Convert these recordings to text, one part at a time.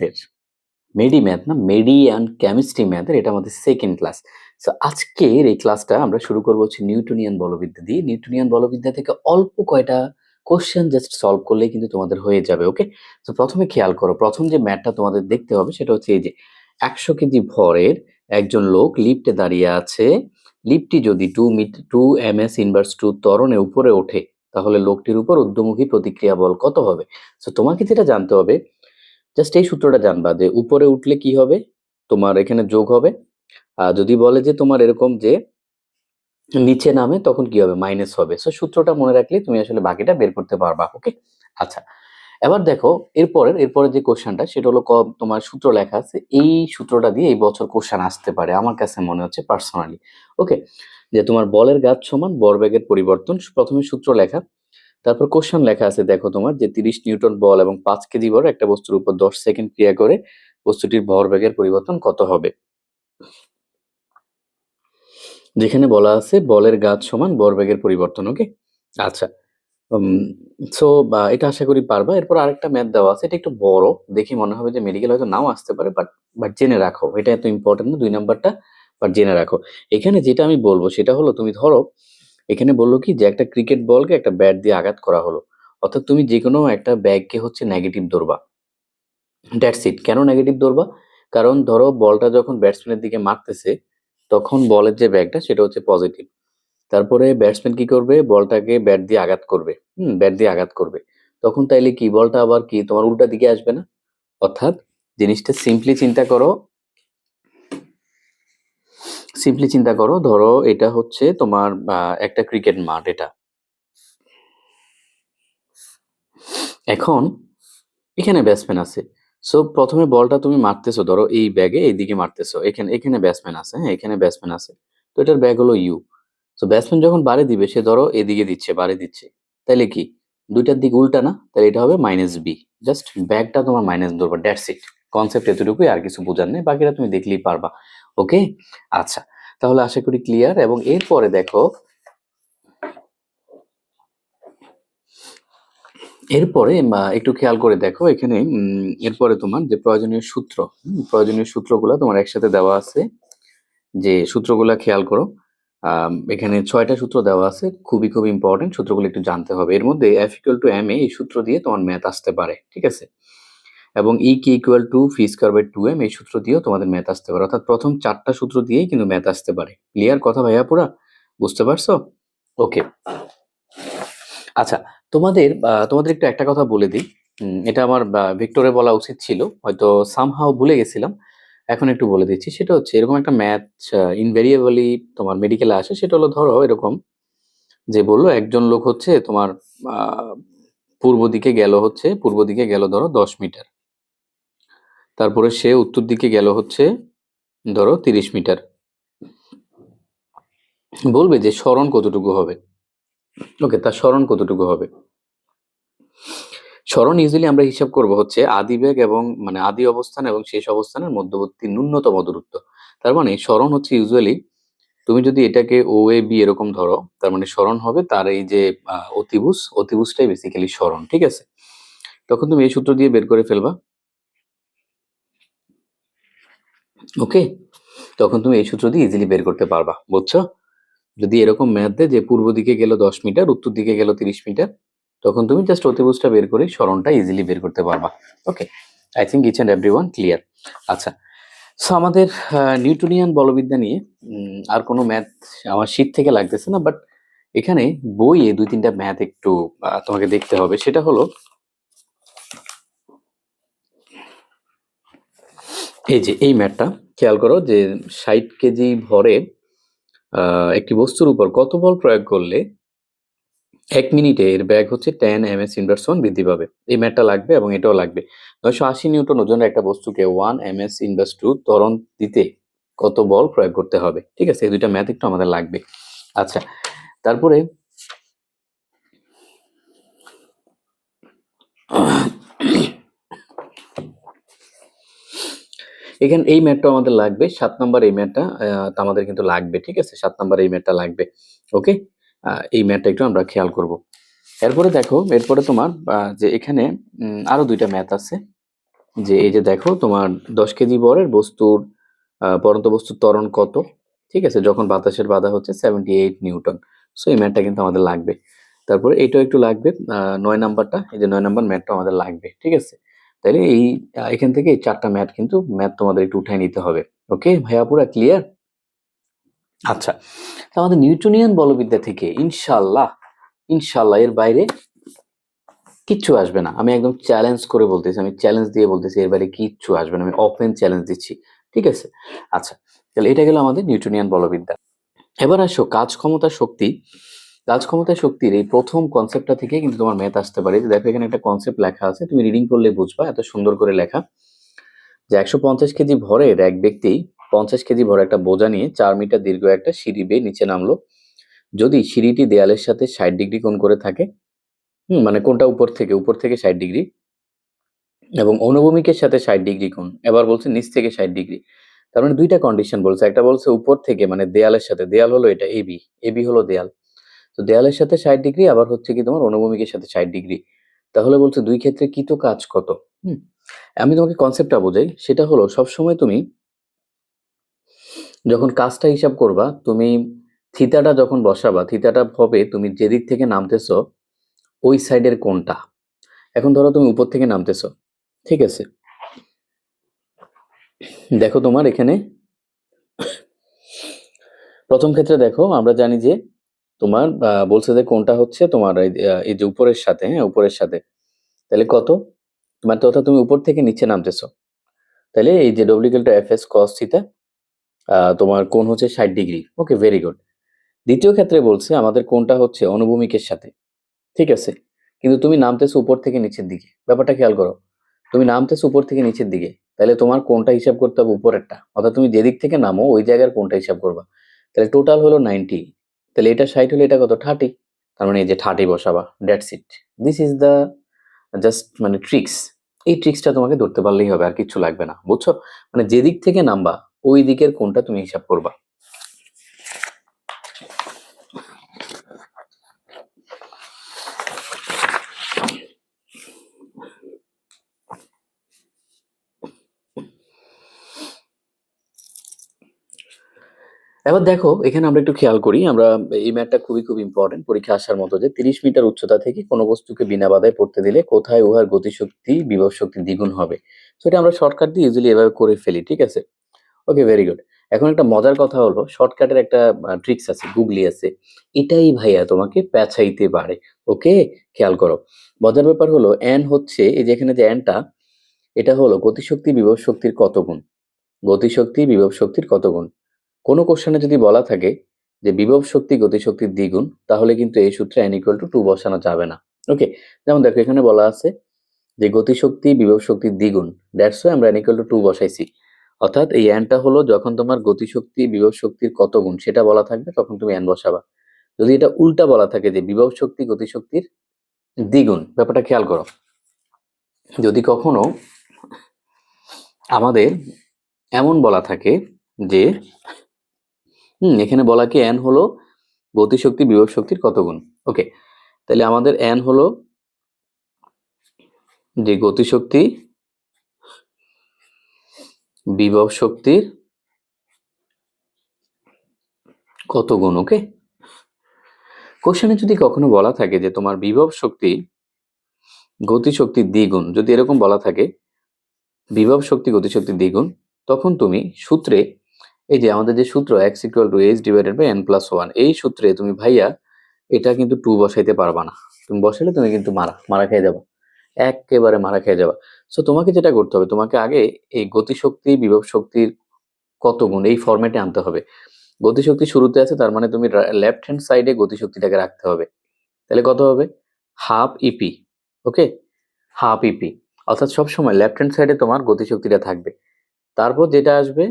ম্যাথের মেডি ম্যাথ না মেডি অ্যান্ড কেমিস্ট্রি ম্যাথের এটা আমাদের সেকেন্ড ক্লাস সো আজকের এই ক্লাসটা আমরা শুরু করব হচ্ছে নিউটনিয়ান বলবিদ্যা দিয়ে। নিউটনিয়ান বলবিদ্যা থেকে অল্প কয়টা কোশ্চেন জাস্ট সলভ করলেই কিন্তু তোমাদের হয়ে যাবে ওকে তো প্রথমে খেয়াল করো, প্রথম যে ম্যাথটা তোমাদের দেখতে হবে সেটা হচ্ছে এই যে একশো কেজি ভরের একজন লোক লিফটে দাঁড়িয়ে আছে। লিফটটি যদি two meet two M S inverse two ত্বরণে উপরে ওঠে, তাহলে লোকটির উপর ঊর্ধ্বমুখী প্রতিক্রিয়া বল কত হবে? সো তোমাকে যেটা জানতে হবে জাস্ট এই সূত্রটা জানবা যে উপরে উঠলে কি হবে? তোমার এখানে যোগ হবে। আর যদি বলে যে তোমার এরকম যে নিচে নামে, তখন কি হবে? মাইনাস হবে। সো সূত্রটা মনে রাখলে তুমি আসলে বাকিটা বের করতে পারবা ওকে আচ্ছা এবার দেখো, এরপরের এরপরে যে কোশ্চেনটা সেটা হলো তোমার সূত্র লেখা আছে, এই সূত্রটা দিয়ে এই বছর কোশ্চেন আসতে পারে, আমার কাছে মনে হচ্ছে পার্সোনালি ওকে যে তোমার বলের গাছ সমান বরবেগের পরিবর্তন, প্রথমে সূত্র লেখা তারপর কোশ্চেন লেখা আছে, দেখো তোমার, যে তিরিশ নিউটন বল এবং পাঁচ কেজি ভর একটা বস্তুর উপর দশ সেকেন্ড ক্রিয়া করে বস্তুটির ভরবেগের পরিবর্তন কত হবে? যেখানে বলা আছে বলের গাছ সমান ভরবেগের পরিবর্তন ওকে আচ্ছা সো এটা আশা করি পারবা। এরপর আরেকটা ম্যাথ দেওয়া আছে, এটা একটু বড়, দেখি মনে হবে যে মেডিকেল হয়তো নাও আসতে পারে বাট বাট জেনে রাখো, এটা এত ইম্পর্টেন্ট না, দুই নাম্বারটা বাট জেনে রাখো। এখানে যেটা আমি বলব, সেটা হলো, তুমি ধরো এখানে বলল কি যে, একটা ক্রিকেট বলকে একটা ব্যাট দিয়ে আঘাত করা হলো। অর্থাৎ তুমি যে কোনো একটা ব্যাগকে হচ্ছে নেগেটিভ ধরবা। দ্যাটস ইট কেন নেগেটিভ ধরবা? কারণ ধরো বলটা যখন ব্যাটসম্যানের দিকে মারতেছে, তখন বলের যে ব্যাগটা সেটা হচ্ছে পজিটিভ তারপরে ব্যাটসম্যান কি করবে? বলটাকে ব্যাট দিয়ে আঘাত করবে। হুম ব্যাট দিয়ে আঘাত করবে। তখন তাইলে কি বলটা আবার কি তোমার উল্টা দিকে আসবে না? অর্থাৎ জিনিসটা সিম্পলি চিন্তা করো সিম্পলি চিন্তা করো, ধরো এটা হচ্ছে তোমার একটা ক্রিকেট মাঠ এটা। এখন এখানে ব্যাটসম্যান আছে। সো প্রথমে বলটা তুমি মারতেছো, ধরো এই ব্যাগে এইদিকে মারতেছো। এখানে এখানে ব্যাটসম্যান আছে হ্যাঁ এখানে ব্যাটসম্যান আছে। তো এটার ব্যাগ হলো ইউ তো ব্যাটসম্যান যখন বারে দিবে, সে ধরো এদিকে দিচ্ছে, বারে দিচ্ছে। তাইলে কি? দুইটার দিক উল্টা না? তাহলে এটা হবে মাইনাস বি জাস্ট ব্যাগটা তোমার মাইনাস ধরবা দ্যাটস ইট কনসেপ্ট এতটুকুই, আর কিছু বোঝার নেই। বাকিটা তুমি দেখলেই পারবা। ওকে? আচ্ছা তাহলে আশা করি ক্লিয়ার এবং এরপরে দেখো, এরপরে একটু খেয়াল করে দেখো, এখানে এরপরে তোমার যে প্রয়োজনীয় সূত্র প্রয়োজনীয় সূত্রগুলো তোমার একসাথে দেওয়া আছে। যে সূত্রগুলা খেয়াল করো এখানে ছয়টা সূত্র দেওয়া আছে, খুবই খুব ইম্পর্টেন্ট সূত্রগুলো একটু জানতে হবে। এর মধ্যে এফ টু এম এ এই সূত্র দিয়ে তোমার ম্যাথ আসতে পারে, ঠিক আছে? এবং E K equal to phi square by two M এই সূত্র দিয়েও তোমাদের ম্যাথ আসতে পারে। অর্থাৎ প্রথম চারটা সূত্র দিয়েই কিন্তু ম্যাথ আসতে পারে। ক্লিয়ার কথা ভাইয়া পুরা? বুঝতে পারছ? ওকে আচ্ছা তোমাদের তোমাদের একটু একটা কথা বলে দিই। এটা আমার ভিক্টরে বলা উচিত ছিল। হয়তো সামহাও ভুলে গেছিলাম। এখন একটু বলে দিচ্ছি। সেটা হচ্ছে এরকম একটা ম্যাথ ইনভেরিয়েবলি তোমার মেডিকেলে আসে। সেটা হলো ধরো এরকম যে বলল, একজন লোক হচ্ছে তোমার পূর্ব দিকে গেল হচ্ছে, পূর্ব দিকে গেল ধরো দশ মিটার। তারপরে সে উত্তর দিকে গেল হচ্ছে, ধরো তিরিশ মিটার। বলবে যে স্মরণ কতটুকু হবে? ওকে, তার স্মরণ কতটুকু হবে? স্মরণ ইউজুয়ালি আমরা হিসাব করব হচ্ছে আদি বেগ এবং মানে আদি অবস্থান এবং শেষ অবস্থানের মধ্যবর্তী ন্যূনতম দূরত্ব। তার মানে স্মরণ হচ্ছে ইউজুয়ালি তুমি যদি এটাকে ও এ বি এরকম ধরো, তার মানে স্মরণ হবে তার এই যে অতিভুজ, অতিভুজটাই বেসিক্যালি স্মরণ, ঠিক আছে? তখন তুমি এই সূত্র দিয়ে বের করে ফেলবা। ওকে? তখন তুমি এই সূত্র দিয়ে ইজিলি বের করতে পারবা, বুঝছ? যদি এরকম ম্যাথ দেয় যে পূর্ব দিকে গেল দশ মিটার, উত্তর দিকে গেল তিরিশ মিটার, তখন তুমি জাস্ট অতিভুজটা বের করে স্মরণটা ইজিলি বের করতে পারবা, okay? I think each and every one clear আচ্ছা সো আমাদের নিউটনিয়ান বলবিদ্যা নিয়ে আর কোনো ম্যাথ আমার শীত থেকে লাগতেছে না বাট এখানে বইয়ে দুই তিনটা ম্যাথ একটু তোমাকে দেখতে হবে। সেটা হলো এই যে, এই ম্যাথটা খেয়াল করো যে, ষাট কেজি ভরে একটি বস্তুর উপর কত বল প্রয়োগ করলে এক মিনিটে এর ব্যাগ হচ্ছে ten M S inverse one বৃদ্ধি পাবে? এই ম্যাটটা লাগবে এবং এটাও লাগবে। নয়শো আশি নিউটন ওজনের একটা বস্তুকে one M S inverse two ত্বরণ দিতে কত বল প্রয়োগ করতে হবে? ঠিক আছে, এই দুইটা ম্যাথ একটু আমাদের লাগবে। আচ্ছা তারপরে এখানে এই ম্যাটটা আমাদের লাগবে, সাত নাম্বার এই ম্যাটটা আমাদের কিন্তু লাগবে, ঠিক আছে? সাত নাম্বার এই ম্যাটটা লাগবে, ওকে? এই ম্যাটটা একটু আমরা খেয়াল করব। এরপরে দেখো, এরপরে তোমার যে এখানে আরও দুইটা ম্যাথ আছে। যে এই যে দেখো, তোমার দশ কেজি বরের বস্তুর পরন্ত বস্তুর ত্বরণ কত, ঠিক আছে? যখন বাতাসের বাধা হচ্ছে সেভেন্টি এইট নিউটন। সো এই ম্যাথটা কিন্তু আমাদের লাগবে। তারপরে এইটাও একটু লাগবে নয় নাম্বারটা, এই যে নয় নাম্বার ম্যাথটা আমাদের লাগবে, ঠিক আছে? তাহলে এই এখান থেকে এই চারটা ম্যাথ কিন্তু ম্যাথ তোমাদের একটু উঠাই নিতে হবে। ওকে ভাইয়া, পুরা ক্লিয়ার আচ্ছা আমাদের নিউটনিয়ান বলবিদ্যা থেকে ইনশাল্লাহ ইনশাল্লাহ এর বাইরে কিচ্ছু আসবে না। আমি একদম চ্যালেঞ্জ করে বলতেছি, আমি চ্যালেঞ্জ দিয়ে বলতেছি, এর বাইরে কিচ্ছু আসবে না। আমি ওপেন চ্যালেঞ্জ দিচ্ছি। ঠিক আছে? আচ্ছা তাহলে এটা গেল আমাদের নিউটনিয়ান বলবিদ্যা। এবার আসো, কাজ ক্ষমতা শক্তি কাজ ক্ষমতা শক্তির এই প্রথম কনসেপ্টটা থেকে কিন্তু তোমার ম্যাথ আসতে পারে। যে দেখো, এখানে একটা কনসেপ্ট লেখা আছে, তুমি রিডিং করলে বুঝবা, এত সুন্দর করে লেখা। যে একশো পঞ্চাশ কেজি ভরের এক ব্যক্তি পঞ্চাশ কেজি ভরে একটা বোঝা নিয়ে চার মিটার দীর্ঘ একটা সিঁড়ি বেয়ে নিচে নামলো। যদি সিঁড়িটি দেয়ালের সাথে ষাট ডিগ্রি কোণ করে থাকে, হুম মানে কোনটা উপর থেকে উপর থেকে ষাট ডিগ্রি এবং অনুভূমিকের সাথে ষাট ডিগ্রি কোণ, এবার বলছে নিচ থেকে ষাট ডিগ্রি। তার মানে দুইটা কন্ডিশন বলছে, একটা বলছে উপর থেকে মানে দেয়ালের সাথে, দেয়াল হলো এটা এবি এবি হলো দেয়াল। তো দেয়ালের সাথে ষাট ডিগ্রি, আবার হচ্ছে কি তোমার অনুভূমিকের সাথে ষাট ডিগ্রি। তাহলে বলছে দুই ক্ষেত্রে কি তো কাজ কত? হুম, আমি তোমাকে কনসেপ্টটা বোঝাই। সেটা হলো, সবসময় তুমি যখন কাজটা হিসাব করবা, তুমি থিতাটা যখন বসাবা, থিতাটা হবে তুমি যেদিক থেকে নামতেছো, ওই সাইডের কোনটা এখন ধরো তুমি উপর থেকে নামতেছো, ঠিক আছে? দেখো তোমার এখানে, প্রথম ক্ষেত্রে দেখো, আমরা জানি যে তোমার বলছে যে কোনটা হচ্ছে তোমার, এই যে উপরের সাথে হ্যাঁ উপরের সাথে। তাহলে কত? তোমার তো তুমি উপর থেকে নিচে নামতেছো। তাহলে এই যে ডব্লিউকেলটা এফ এস কস থিটা তোমার কোন হচ্ছে ষাট ডিগ্রি। ওকে ভেরি গুড দ্বিতীয় ক্ষেত্রে বলছে আমাদের কোনটা হচ্ছে অনুভূমিকের সাথে। ঠিক আছে? কিন্তু তুমি নামতেছো উপর থেকে নিচের দিকে। ব্যাপারটা খেয়াল করো। তুমি নামতেছো উপর থেকে নিচের দিকে। তাহলে তোমার কোনটা হিসাব করতে হবে উপরেরটা। অর্থাৎ তুমি যেদিক থেকে নামো, ওই জায়গার কোনটা হিসাব করবা। তাহলে টোটাল হলো নাইনটি তাহলে এটা ষাট হলে এটা কত? থার্টি তার মানে এই যে thirty বসাবা that's it this is the just মানে ট্রিক্স এই ট্রিক্সটা তোমাকে ধরতে পারলেই হবে, আর কিছু লাগবে না। বুঝছ? মানে যেদিক থেকে নামবা, ওই দিকের কোনটা তুমি হিসাব করবা। এবার দেখো, এখানে আমরা একটু খেয়াল করি, আমরা এই ম্যাথটা খুবই খুব ইম্পর্টেন্ট পরীক্ষা আসার মতো যে তিরিশ মিটার উচ্চতা থেকে কোনো বস্তুকে বিনা বাধায় পড়তে দিলে কোথায় উহার গতিশক্তি, বিভব শক্তি দ্বিগুণ হবে। তো এটা আমরা শর্টকাট দিয়ে ইজিলি এভাবে করে ফেলি, ঠিক আছে? ওকে ভেরি গুড এখন একটা মজার কথা হলো শর্টকাটের একটা ট্রিক্স আছে গুগলি আছে। এটাই ভাইয়া তোমাকে পেঁচাইতে পারে ওকে খেয়াল করো। মজার ব্যাপার হলো এন হচ্ছে, এই যে এখানে যে এনটা এটা হলো গতিশক্তি বিভব শক্তির কত গুণ? গতিশক্তি বিভব শক্তির কত গুণ? কোনো কোশ্চেনে যদি বলা থাকে যে বিভব শক্তি গতিশক্তির দ্বিগুণ, তাহলে কিন্তু এই সূত্রে এন ইকুয়াল টু টু বসানো যাবে না। ওকে যেমন দেখো এখানে বলা আছে যে গতিশক্তি, বিভব শক্তির দ্বিগুণ দ্যাটস আমরা এন ইকুয়াল টু টু বসাইছি। অর্থাৎ এই এনটা হলো যখন তোমার গতিশক্তি, বিভব শক্তির কত গুণ, সেটা বলা থাকবে, তখন তুমি এন বসাবা। যদি এটা উল্টা বলা থাকে যে বিভব শক্তি, গতিশক্তির দ্বিগুণ, ব্যাপারটা খেয়াল করো। যদি কখনো আমাদের এমন বলা থাকে যে হুম, এখানে বলা কি এন হলো গতিশক্তি, বিভব শক্তির কত গুণ? ওকে তাহলে আমাদের এন হলো যে গতিশক্তি, বিভব শক্তির কত গুণ? ওকে কোশ্চেনে যদি কখনো বলা থাকে যে তোমার বিভব শক্তি গতিশক্তির দ্বিগুণ, যদি এরকম বলা থাকে, বিভব শক্তি গতিশক্তির দ্বিগুণ, তখন তুমি সূত্রে এই যে আমাদের যে সূত্র X equal to H divided by N plus one এই সূত্রে তুমি ভাইয়া এটা কিন্তু টু বসাইতে পারবা না। তুমি বসালে তুমি কিন্তু মারা মারা খেয়ে যাবে। একেবারে মারা খেয়ে যাবে। সো তোমাকে যেটা করতে হবে, তোমাকে আগে এই গতিশক্তি, বিভব শক্তির কত গুণ, এই ফরম্যাটে আনতে হবে। গতিশক্তি শুরুতে আছে, তার মানে তুমি লেফট হ্যান্ড সাইডে গতিশক্তিটাকে রাখতে হবে। তাহলে কত হবে? Half EP okay half EP অর্থাৎ সবসময় লেফট হ্যান্ড সাইডে তোমার গতিশক্তিটা থাকবে। তারপর যেটা আসবে?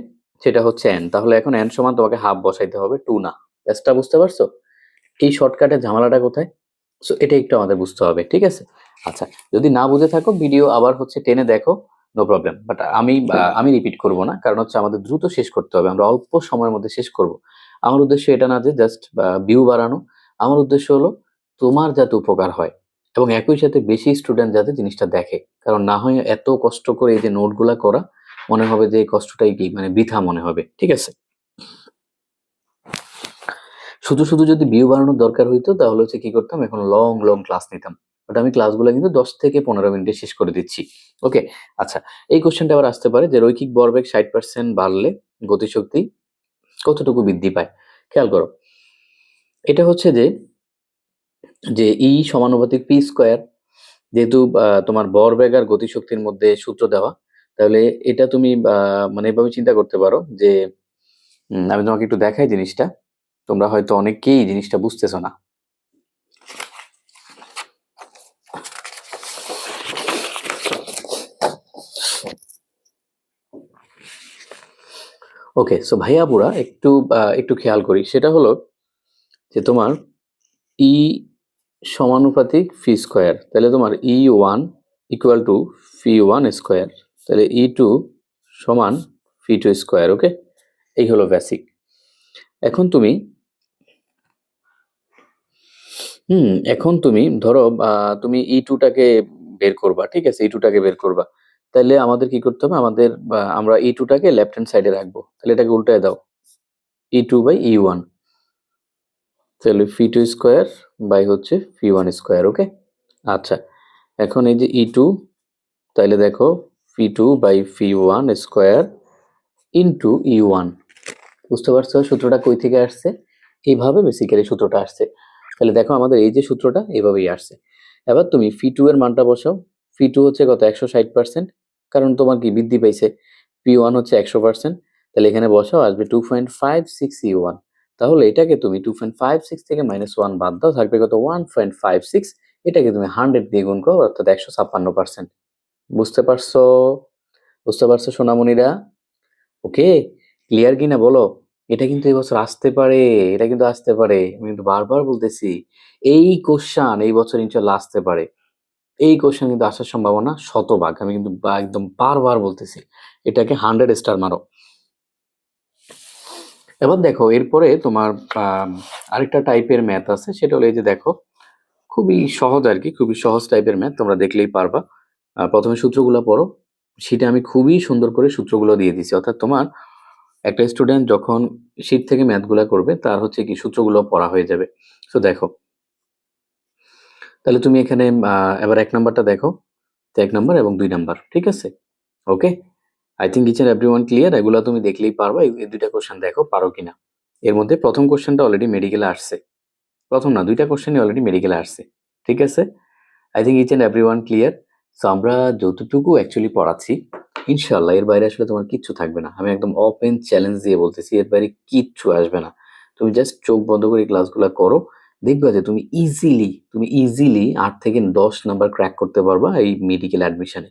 সেটা হচ্ছে এন তাহলে এখন এন সমান তোমাকে হাফ বসাইতে হবে টু না। ব্যাসটা বুঝতে পারছ? এই শর্টকাটের ঝামেলাটা কোথায়? সো এটা একটু আমাদের বুঝতে হবে, ঠিক আছে? আচ্ছা যদি না বুঝে থাকো ভিডিও আবার হচ্ছে টেনে দেখো নো প্রবলেম বাট আমি আমি রিপিট করব না, কারণ হচ্ছে আমাদের দ্রুত শেষ করতে হবে, আমরা অল্প সময়ের মধ্যে শেষ করব। আমার উদ্দেশ্য এটা না যে জাস্ট ভিউ বাড়ানো। আমার উদ্দেশ্য হলো তোমার যাতে উপকার হয়, এবং একই সাথে বেশি স্টুডেন্ট যাতে জিনিসটা দেখে। কারণ না হয় এত কষ্ট করে এই যে নোটগুলা করা মনে হবে যে কষ্টটাই কি? মানে বৃথা মনে হবে, ঠিক আছে? শুধু শুধু যদি ভিউ বাড়ানোর দরকার হইতো, তাহলে হচ্ছে কি করতাম? এখন লং লং ক্লাস নিতাম। বাট আমি ক্লাসগুলো কিন্তু দশ থেকে পনেরো মিনিটে শেষ করে দিচ্ছি। ওকে আচ্ছা এই কোশ্চেনটা আবার আসতে পারে যে রৈখিক বরবেগ ষাট পার্সেন্ট বাড়লে গতিশক্তি কতটুকু বৃদ্ধি পায়? খেয়াল করো। এটা হচ্ছে যে যে ই সমানুপাতিক পি স্কোয়ার যেহেতু তোমার ভরবেগ আর গতিশক্তির মধ্যে সূত্র দেওয়া তাহলে এটা তুমি মানে এভাবে চিন্তা করতে পারো যে আমি তোমাকে একটু দেখাই জিনিসটা। তোমরা হয়তো অনেকেই জিনিসটা বুঝতেছো না। ওকে সো ভাইয়া বুড়া, একটু একটু খেয়াল করি। সেটা হলো যে তোমার ই সমানুপাতিক ফি স্কোয়ার তাহলে তোমার E one equal to phi one square তাহলে ই টু সমান ফি টু স্কোয়ার ওকে এই হলো বেসিক এখন তুমি, হুম, এখন তুমি ধরো তুমি ই টুটাকে বের করবা, ঠিক আছে? ই টুটাকে বের করবা। তাহলে আমাদের কি করতে হবে? আমাদের আমরা ই টুটাকে লেফট হ্যান্ড সাইডে রাখব। তাহলে এটাকে উল্টায় দাও। E two by E one তাহলে ফি টু স্কোয়ার বাই হচ্ছে ফি ওয়ান স্কোয়ার ওকে আচ্ছা। এখন এই যে ই টু তাহলে দেখো phi two by phi one square into E one বুঝতে পারছ? সূত্রটা কই থেকে আসছে? এইভাবে বেসিক্যালি সূত্রটা আসছে। তাহলে দেখো আমাদের এই যে সূত্রটা, এইভাবেই আসছে। এবার তুমি ফি টু এর মানটা বসাও। ফি টু হচ্ছে কত? একশো ষাট পার্সেন্ট কারণ তোমার কি বৃদ্ধি পাইছে? পি ওয়ান হচ্ছে একশো পার্সেন্ট তাহলে এখানে বসাও, আসবে two point five six E one তাহলে এটাকে তুমি টু পয়েন্ট ফাইভ সিক্স থেকে মাইনাস ওয়ান বাদ দাও। থাকবে কত? ওয়ান পয়েন্ট ফাইভ সিক্স এটাকে তুমি হান্ড্রেড দিয়ে গুণ করো, অর্থাৎ একশো ছাপ্পান্ন পার্সেন্ট বুঝতে পারছ? বুঝতে পারছ সোনামণিরা? ওকে? ক্লিয়ার কিনা বলো? এটা কিন্তু এবছর আসতে পারে, এটা কিন্তু আসতে পারে। আমি কিন্তু বারবার বলতেছি, এই কোশ্চান এই বছর ইনশাল্লাহ আসতে পারে। এই কোশ্চেন কিন্তু আসার সম্ভাবনা শতভাগ। আমি কিন্তু একদম বারবার বলতেছি, এটাকে হান্ড্রেড স্টার মারো। এবার দেখো, এরপরে তোমার আরেকটা টাইপের ম্যাথ আছে, সেটা হলো এই যে দেখো, খুবই সহজ আর কি, খুবই সহজ টাইপের ম্যাথ তোমরা দেখলেই পারবা। প্রথমে সূত্রগুলো পড়ো। সেটা আমি খুবই সুন্দর করে সূত্রগুলো দিয়ে দিছি অর্থাৎ তোমার একটা স্টুডেন্ট যখন শীট থেকে ম্যাথগুলো করবে, তার হচ্ছে কি সূত্রগুলো পড়া হয়ে যাবে। তো দেখো। তাহলে তুমি এখানে এবার এক নাম্বারটা দেখো। এক নাম্বার এবং দুই নাম্বার, ঠিক আছে? Okay I think each every one clear এগুলো তুমি দেখলেই পারবা। এই দুইটা কোশ্চেন দেখো, পারো কিনা? এর মধ্যে প্রথম কোশ্চেনটা অলরেডি মেডিকেলে আসছে। প্রথম না, দুইটা কোশ্চেনই অলরেডি মেডিকেলে আসছে। ঠিক আছে? I think each and every one clear so আমরা যতটুকু অ্যাকচুয়ালি পড়াচ্ছি ইনশাল্লাহ এর বাইরে আসলে তোমার কিচ্ছু থাকবে না। আমি একদম ওপেন চ্যালেঞ্জ দিয়ে বলতেছি, এর বাইরে কিচ্ছু আসবে না। তুমি জাস্ট চোখ বন্ধ করে ক্লাসগুলো করো, দেখবে যে তুমি ইজিলি তুমি ইজিলি আট থেকে দশ নাম্বার ক্র্যাক করতে পারবা এই মেডিকেল অ্যাডমিশনে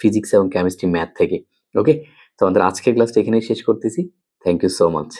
ফিজিক্স এবং কেমিস্ট্রি ম্যাথ থেকে। ওকে তো আমাদের আজকের ক্লাসটা এখানেই শেষ করতেছি। Thank you so much